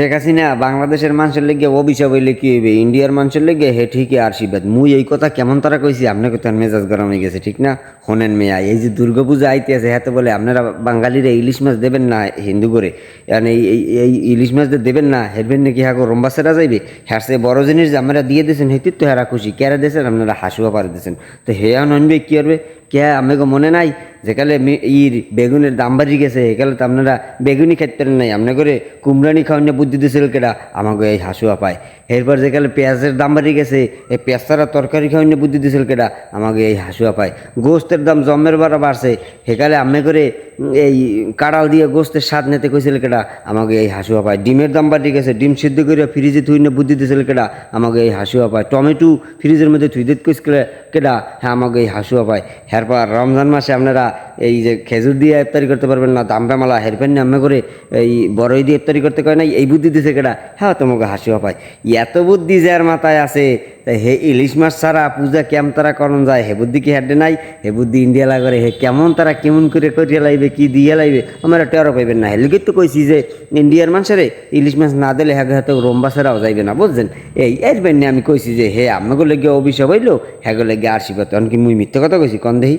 শেখ হাসিনা, বাংলাদেশের মানুষের লেগে অভিশাপ হইলে কি হইবে? ইন্ডিয়ার মানুষের লেগে হে ঠিকই আশীর্বাদ মুই এই কথা কেমন তারা কইছি, আপনাকে তার মেজাজ গরম হয়ে গেছে, ঠিক না? হনেন মেয়া, এই যে দুর্গাপূজা আইতে আছে হ্যাঁ তো বলে আপনারা বাঙালিরা ইলিশ মাছ দেবেন না হিন্দু করে? এখন এই ইলিশ মাছ দেবেন না, হেরবেন নাকি হ্যাঁ রম্বা সেরা যাইবে? হ্যাঁ সে বড় জিনিস যে আপনারা দিয়ে দিয়েছেন, হেতির তো হেরা খুশি। কেরা দিয়েছেন? আপনারা হাসুয়া পারে দিয়েছেন। তো হে ননবে কি করবে? কে আমাকে মনে নাই? মি- ইর বেগুনের দাম বাড়ি গেছে, একালে তো আপনারা বেগুনি খেতে নাই। আপনি করে কুমড়ানি খাওয়ানি বুদ্ধি দিয়েছিল কেটা আমাকে এই হাসুয়া পায়। এরপর যেখানে পেঁয়াজের দাম বাড়ি গেছে, এই পেঁয়াজ তারা তরকারি খাওয়ানি বুদ্ধি দিয়েছিল কেটা আমাকে এই হাসুয়া পায়। গোস্তের দাম জমের বাড়া বাড়ছে সেকালে আমি করে এই কাড়াল দিয়ে গোস্তের স্বাদ নিতে কইছিল কেটা আমাকে এই হাসুয়া পায় ডিমের দাম বাড়ি গেছে। ডিম সিদ্ধ করে ফ্রিজে থুই না বুদ্ধি দিয়েছিল কেটা আমাকে এই হাসুয়া পায় টমেটো ফ্রিজের মধ্যে থুই দিতে কইছিল কেটা হ্যাঁ আমাকে এই হাসুয়া পায় এরপর রমজান মাসে আপনারা এই যে খেজুর দিয়ে ইফতারি করতে পারবেন না দামটা মালা হেরপেন না করে এই বড়ই দিয়ে ইফতারি করতে কয় না এই বুদ্ধি দিছে কেটা হ্যাঁ তোমাকে হাসিও পায় এত বুদ্ধি যার মাথায় আছে তা হে ইলিশ মাছ ছাড়া পূজা কেম তারা করন যায়? হে বুদ্ধি কি হেডে নাই? হে বুদ্ধি ইন্ডিয়া লাগরে, হে কেমন তারা কেমন করে করিয়া লাইবে, কি দিয়ে লাইবে? আমার টেরো পাইবেন না। হেলিকে তো কইছি যে, ইন্ডিয়ার মানুষেরে ইলিশ মাছ না দিলে হ্যাঁ হাতে রম্বা ছাড়াও যাইবে না, বুঝছেন? এই এর আমি কইছি যে, হে আমাকে লেগে অভিশাপ হইল হ্যাঁ লেগে আশীর্বাদ। তখন কি মুই মিথ্যে কথা কইছি, কন দেহি?